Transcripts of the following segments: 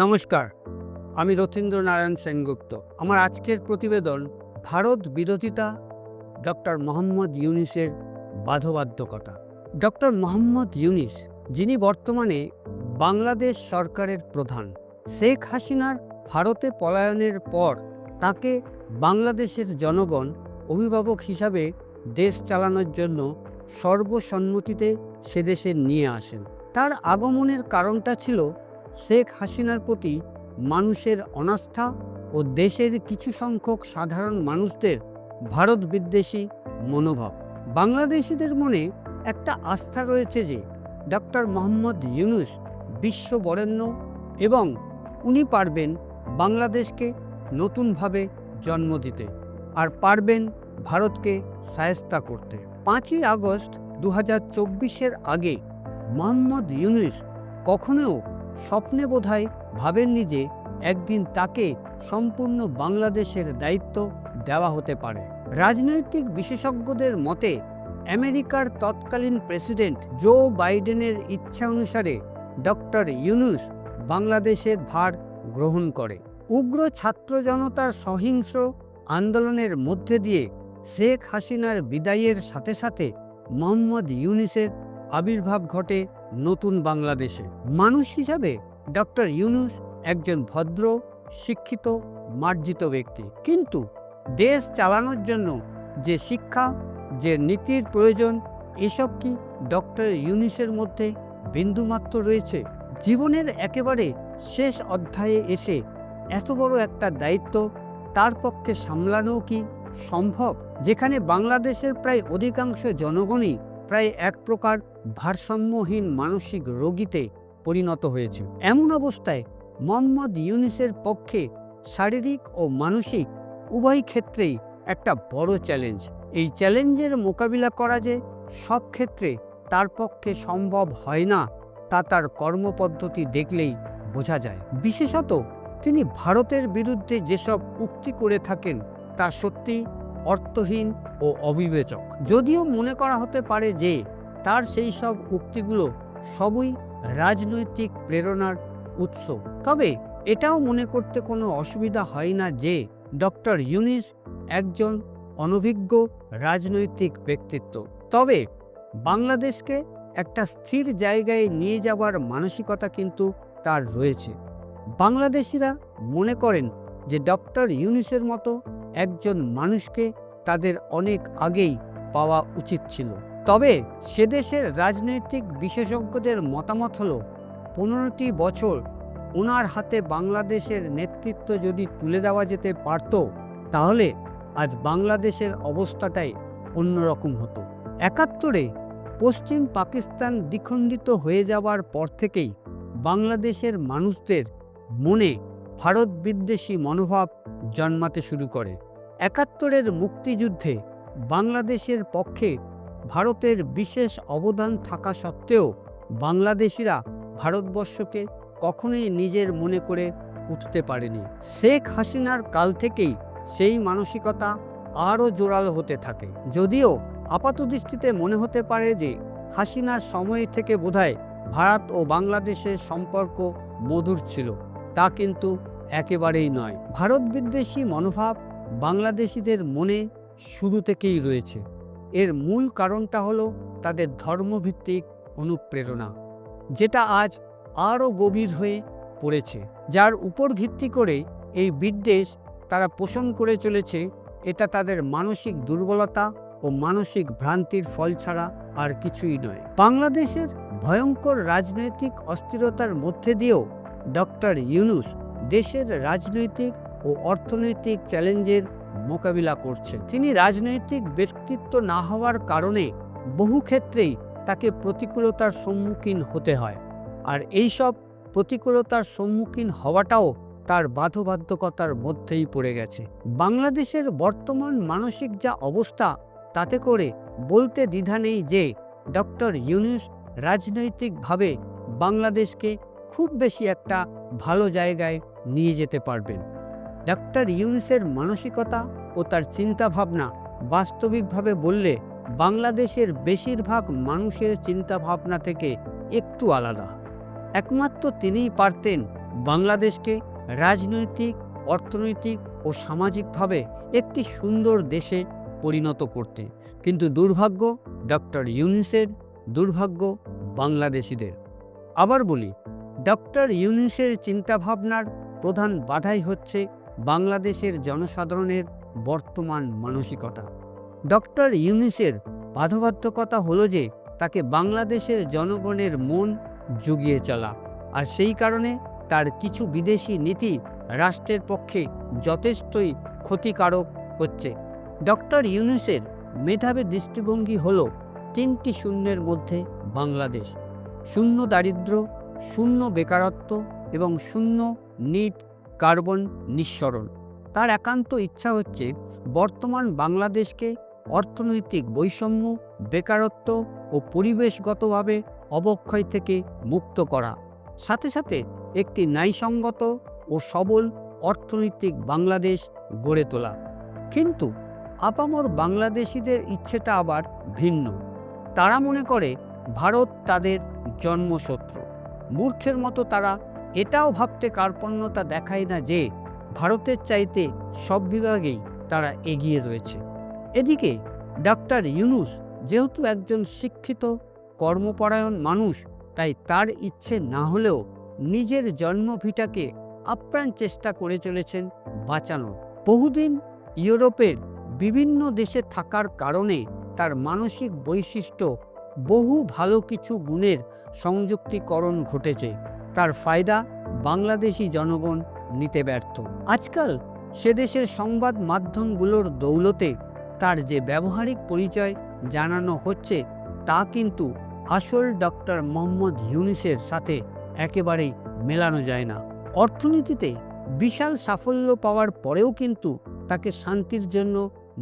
নমস্কার, আমি রথীন্দ্র নারায়ণ সেনগুপ্ত। আমার আজকের প্রতিবেদন ভারত বিরোধিতা ডক্টর মোহাম্মদ ইউনিসের বাধ্যবাধকতা ডক্টর মোহাম্মদ ইউনিস, যিনি বর্তমানে বাংলাদেশ সরকারের প্রধান, শেখ হাসিনার ভারতে পলায়নের পর তাকে বাংলাদেশের জনগণ অভিভাবক হিসাবে দেশ চালানোর জন্য সর্বসম্মতিতে সে দেশে নিয়ে আসেন। তার আগমনের কারণটা ছিল শেখ হাসিনার প্রতি মানুষের অনাস্থা ও দেশের কিছু সংখ্যক সাধারণ মানুষদের ভারত বিদ্বেষী মনোভাব। বাংলাদেশিদের মনে একটা আস্থা রয়েছে যে ডক্টর মোহাম্মদ ইউনুস বিশ্ব বরেণ্য এবং উনি পারবেন বাংলাদেশকে নতুনভাবে জন্ম দিতে আর পারবেন ভারতকে সায়স্তা করতে। পাঁচই আগস্ট দু হাজার আগে মোহাম্মদ ইউনুস কখনোও স্বপ্নে বোধহয় ভাবেননি যে একদিন তাকে সম্পূর্ণ বাংলাদেশের দায়িত্ব দেওয়া হতে পারে। রাজনৈতিক বিশেষজ্ঞদের মতে, আমেরিকার তৎকালীন প্রেসিডেন্ট জো বাইডেনের ইচ্ছা অনুসারে ডক্টর ইউনুস বাংলাদেশের ভার গ্রহণ করে। উগ্র ছাত্র জনতার সহিংস আন্দোলনের মধ্যে দিয়ে শেখ হাসিনার বিদায়ের সাথে সাথে মোহাম্মদ ইউনিসের আবির্ভাব ঘটে নতুন বাংলাদেশে। মানুষ হিসাবে ডক্টর ইউনুস একজন ভদ্র, শিক্ষিত, মার্জিত ব্যক্তি। কিন্তু দেশ চালানোর জন্য যে শিক্ষা, যে নীতির প্রয়োজন, এসব কি ডক্টর ইউনিসের মধ্যে বিন্দুমাত্র রয়েছে? জীবনের একেবারে শেষ অধ্যায়ে এসে এত বড় একটা দায়িত্ব তার পক্ষে সামলানো কি সম্ভব? যেখানে বাংলাদেশের প্রায় অধিকাংশ জনগণই প্রায় এক প্রকার ভারসাম্যহীন মানসিক রোগীতে পরিণত হয়েছে। এমন অবস্থায় মোহাম্মদ ইউনিসের পক্ষে শারীরিক ও মানসিক উভয় ক্ষেত্রেই একটা বড় চ্যালেঞ্জ। এই চ্যালেঞ্জের মোকাবিলা করা যে সব ক্ষেত্রে তার পক্ষে সম্ভব হয় না, তা তার কর্মপদ্ধতি দেখলেই বোঝা যায়। বিশেষত তিনি ভারতের বিরুদ্ধে যেসব উক্তি করে থাকেন, তা সত্যি অর্থহীন ও অবিবেচক। যদিও মনে করা হতে পারে যে, তার সেই সব উক্তিগুলো সবই রাজনৈতিক প্রেরণার উৎস। তবে এটাও মনে করতে কোনো অসুবিধা হয় না যে, ডক্টর ইউনিস একজন অনভিজ্ঞ রাজনৈতিক ব্যক্তিত্ব। তবে বাংলাদেশকে একটা স্থির জায়গায় নিয়ে যাওয়ার মানসিকতা কিন্তু তার রয়েছে। বাংলাদেশিরা মনে করেন যে, ডক্টর ইউনিসের মতো একজন মানুষকে তাদের অনেক আগেই পাওয়া উচিত ছিল। তবে সে দেশের রাজনৈতিক বিশেষজ্ঞদের মতামত হলো, পনেরোটি বছর ওনার হাতে বাংলাদেশের নেতৃত্ব যদি তুলে দেওয়া যেতে পারত, তাহলে আজ বাংলাদেশের অবস্থাটাই অন্যরকম হতো। একাত্তরে পশ্চিম পাকিস্তান দ্বিখণ্ডিত হয়ে যাওয়ার পর থেকেই বাংলাদেশের মানুষদের মনে ভারত বিদ্বেষী মনোভাব জন্মাতে শুরু করে। একাত্তরের মুক্তিযুদ্ধে বাংলাদেশের পক্ষে ভারতের বিশেষ অবদান থাকা সত্ত্বেও বাংলাদেশিরা ভারতবর্ষকে কখনোই নিজের মনে করে উঠতে পারেনি। শেখ হাসিনার কাল থেকেই সেই মানসিকতা আরও জোরালো হতে থাকে। যদিও আপাতদৃষ্টিতে মনে হতে পারে যে হাসিনার সময় থেকে বোধহয় ভারত ও বাংলাদেশের সম্পর্ক মধুর ছিল। তা কিন্তু একেবারেই নয়। ভারত বিদ্বেষী মনোভাব বাংলাদেশিদের মনে শুরু থেকেই রয়েছে। এর মূল কারণটা হলো তাদের ধর্মভিত্তিক অনুপ্রেরণা, যেটা আজ আরও গভীর হয়ে পড়েছে। যার উপর ভিত্তি করে এই বিদ্বেষ তারা পোষণ করে চলেছে, এটা তাদের মানসিক দুর্বলতা ও মানসিক ভ্রান্তির ফল ছাড়া আর কিছুই নয়। বাংলাদেশের ভয়ঙ্কর রাজনৈতিক অস্থিরতার মধ্যে দিয়েও ডক্টর ইউনুস দেশের রাজনৈতিক ও অর্থনৈতিক চ্যালেঞ্জের মোকাবিলা করছে তিনি রাজনৈতিক ব্যক্তিত্ব না হওয়ার কারণে বহু ক্ষেত্রেই তাকে প্রতিকূলতার সম্মুখীন হতে হয়। আর এইসব প্রতিকূলতার সম্মুখীন হওয়াটাও তার বাধ্যবাধকতার মধ্যেই পড়ে গেছে। বাংলাদেশের বর্তমান মানসিক যা অবস্থা, তাতে করে বলতে দ্বিধা নেই যে ডক্টর ইউনুস রাজনৈতিকভাবে বাংলাদেশকে খুব বেশি একটা ভালো জায়গায় নিয়ে যেতে পারবেন। ডক্টর ইউনিসের মানসিকতা ও তার চিন্তাভাবনা বাস্তবিকভাবে বললে বাংলাদেশের বেশিরভাগ মানুষের চিন্তাভাবনা থেকে একটু আলাদা। একমাত্র তিনিই পারতেন বাংলাদেশকে রাজনৈতিক, অর্থনৈতিক ও সামাজিকভাবে একটি সুন্দর দেশে পরিণত করতে। কিন্তু দুর্ভাগ্য ডক্টর ইউনিসের, দুর্ভাগ্য বাংলাদেশিদের। আবার বলি ডক্টর ইউনিসের চিন্তাভাবনার প্রধান বাধাই হচ্ছে বাংলাদেশের জনসাধারণের বর্তমান মানসিকতা। ডক্টর ইউনিসের বাধবাধ্যকতা হলো যে, তাকে বাংলাদেশের জনগণের মন জুগিয়ে চলা। আর সেই কারণে তার কিছু বিদেশি নীতি রাষ্ট্রের পক্ষে যথেষ্টই ক্ষতিকারক হচ্ছে। ডক্টর ইউনুসের মেধাবী দৃষ্টিভঙ্গি হল তিনটি শূন্যের মধ্যে বাংলাদেশ। শূন্য দারিদ্র শূন্য বেকারত্ব এবং শূন্য নিট কার্বন নিঃসরণ। তার একান্ত ইচ্ছা হচ্ছে বর্তমান বাংলাদেশকে অর্থনৈতিক বৈষম্য, বেকারত্ব ও পরিবেশগতভাবে অবক্ষয় থেকে মুক্ত করা। সাথে সাথে একটি ন্যায়সঙ্গত ও সবল অর্থনৈতিক বাংলাদেশ গড়ে তোলা। কিন্তু আপামর বাংলাদেশিদের ইচ্ছেটা আবার ভিন্ন। তারা মনে করে ভারত তাদের জন্মশত্রু। মূর্খের মতো তারা এটাও ভাবতে কার্পণ্যতা দেখায় না যে ভারতের চাইতে সব বিভাগেই তারা এগিয়ে রয়েছে। এদিকে ডাক্তার ইউনুস যেহেতু একজন শিক্ষিত, কর্মপরায়ণ মানুষ, তাই তার ইচ্ছে না হলেও নিজের জন্মভিটাকে আপ্রাণ চেষ্টা করে চলেছেন বাঁচানোর বহুদিন ইউরোপের বিভিন্ন দেশে থাকার কারণে তার মানসিক বৈশিষ্ট্য বহু ভালো কিছু গুণের সংযুক্তিকরণ ঘটেছে। তার ফায়দা বাংলাদেশি জনগণ নিতে ব্যর্থ। আজকাল সে দেশের সংবাদ মাধ্যমগুলোর দৌলতে তার যে ব্যবহারিক পরিচয় জানানো হচ্ছে, তা কিন্তু আসল ডক্টর মোহাম্মদ ইউনিসের সাথে একেবারেই মেলানো যায় না। অর্থনীতিতে বিশাল সাফল্য পাওয়ার পরেও কিন্তু তাকে শান্তির জন্য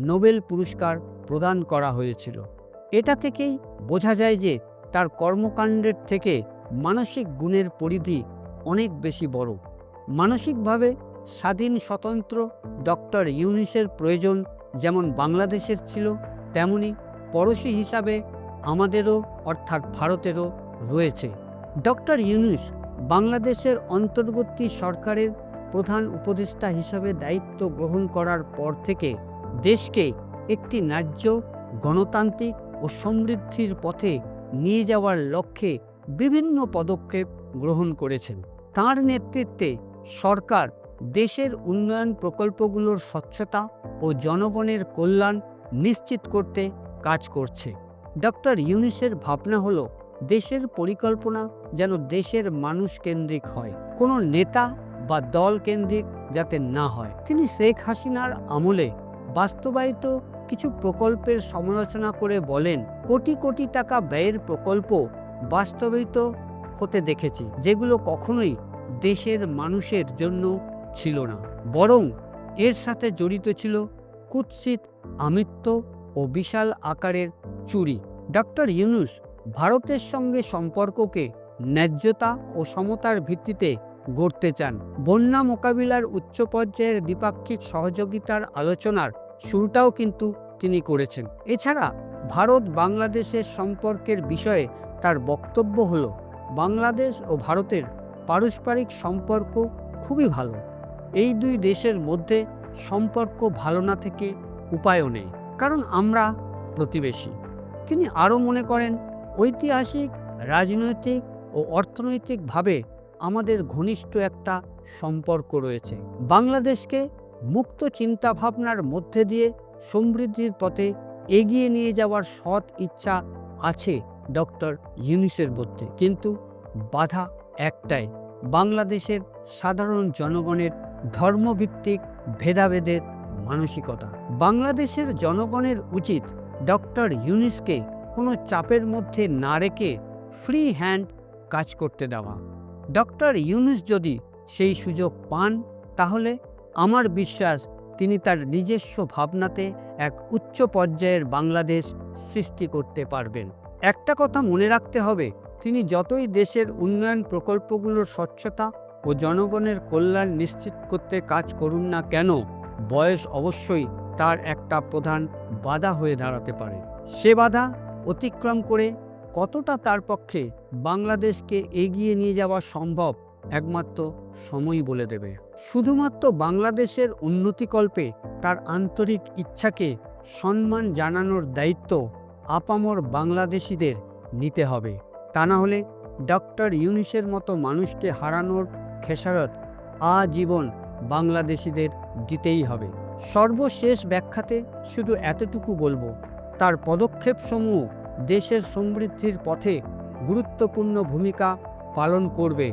নোবেল পুরস্কার প্রদান করা হয়েছিল। এটা থেকেই বোঝা যায় যে তার কর্মকাণ্ডের থেকে মানসিক গুণের পরিধি অনেক বেশি বড়। মানসিকভাবে স্বাধীন, স্বতন্ত্র ডক্টর ইউনিসের প্রয়োজন যেমন বাংলাদেশের ছিল, তেমনি পড়োশি হিসাবে আমাদেরও, অর্থাৎ ভারতেরও রয়েছে। ডক্টর ইউনুস বাংলাদেশের অন্তর্বর্তী সরকারের প্রধান উপদেষ্টা হিসাবে দায়িত্ব গ্রহণ করার পর থেকে দেশকে একটি ন্যায্য গণতান্ত্রিক ও সমৃদ্ধির পথে নিয়ে যাওয়ার লক্ষ্যে বিভিন্ন পদক্ষেপ গ্রহণ করেছেন। তার নেতৃত্বে সরকার দেশের উন্নয়ন প্রকল্পগুলোর স্বচ্ছতা ও জনগণের কল্যাণ নিশ্চিত করতে কাজ করছে। ডক্টর ইউনিসের ভাবনা হলো, দেশের পরিকল্পনা যেন দেশের মানুষ কেন্দ্রিক হয়, কোনো নেতা বা দল কেন্দ্রিক যাতে না হয়। তিনি শেখ হাসিনার আমলে বাস্তবায়িত কিছু প্রকল্পের সমালোচনা করে বলেন, কোটি কোটি টাকা ব্যয়ের প্রকল্প বাস্তবায়িত হতে দেখেছি, যেগুলো কখনোই দেশের মানুষের জন্য ছিল না। বরং এর সাথে জড়িত ছিল কুৎসিত আমিত্ব ও বিশাল আকারের চুরি। ডক্টর ইউনুস ভারতের সঙ্গে সম্পর্ককে ন্যায্যতা ও সমতার ভিত্তিতে গড়তে চান। বন্যা মোকাবিলার উচ্চ পর্যায়ের দ্বিপাক্ষিক সহযোগিতার আলোচনার শুরুটাও কিন্তু তিনি করেছেন। এছাড়া ভারত বাংলাদেশের সম্পর্কের বিষয়ে তার বক্তব্য হল, বাংলাদেশ ও ভারতের পারস্পরিক সম্পর্ক খুবই ভালো। এই দুই দেশের মধ্যে সম্পর্ক ভালো না থেকে উপায়ও নেই, কারণ আমরা প্রতিবেশী। তিনি আরও মনে করেন, ঐতিহাসিক, রাজনৈতিক ও অর্থনৈতিকভাবে আমাদের ঘনিষ্ঠ একটা সম্পর্ক রয়েছে। বাংলাদেশকে মুক্ত চিন্তাভাবনার মধ্যে দিয়ে সমৃদ্ধির পথে এগিয়ে নিয়ে যাওয়ার সৎ ইচ্ছা আছে ডক্টর ইউনিসের মধ্যে। কিন্তু বাধা একটাই, বাংলাদেশের সাধারণ জনগণের ধর্মভিত্তিক ভেদাভেদের মানসিকতা। বাংলাদেশের জনগণের উচিত ডক্টর ইউনিসকে কোনো চাপের মধ্যে না রেখে ফ্রি হ্যান্ড কাজ করতে দেওয়া। ডক্টর ইউনিস যদি সেই সুযোগ পান, তাহলে আমার বিশ্বাস তিনি তার নিজস্ব ভাবনাতে এক উচ্চ পর্যায়ের বাংলাদেশ সৃষ্টি করতে পারবেন। একটা কথা মনে রাখতে হবে, তিনি যতই দেশের উন্নয়ন প্রকল্পগুলোর স্বচ্ছতা ও জনগণের কল্যাণ নিশ্চিত করতে কাজ করুন না কেন, বয়স অবশ্যই তার একটা প্রধান বাধা হয়ে দাঁড়াতে পারে। সে বাধা অতিক্রম করে কতটা তার পক্ষে বাংলাদেশকে এগিয়ে নিয়ে যাওয়া সম্ভব একমাত্র সময় বলে দেবে। শুধুমাত্র বাংলাদেশের উন্নতিকল্পে তার আন্তরিক ইচ্ছাকে সম্মান জানানোর দায়িত্ব আপামর বাংলাদেশিদের নিতে হবে। তা না হলে ডক্টর ইউনিসের মতো মানুষকে হারানোর খেসারত আজীবন বাংলাদেশিদের দিতেই হবে। সর্বশেষ ব্যাখ্যাতে শুধু এতটুকু বলব, তার পদক্ষেপসমূহ দেশের সমৃদ্ধির পথে গুরুত্বপূর্ণ ভূমিকা পালন করবে।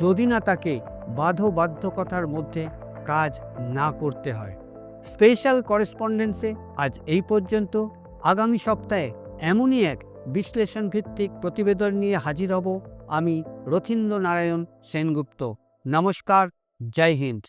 যদি না তাকে বাধ্যবাধ্যকতার মধ্যে কাজ না করতে হয়। স্পেশাল করেসপন্ডেন্সে আজ এই পর্যন্ত। আগামী সপ্তাহে এমনই এক বিশ্লেষণ ভিত্তিক প্রতিবেদন নিয়ে হাজির হব আমি রথীন্দ্র নারায়ণ সেনগুপ্ত। নমস্কার, জয় হিন্দ।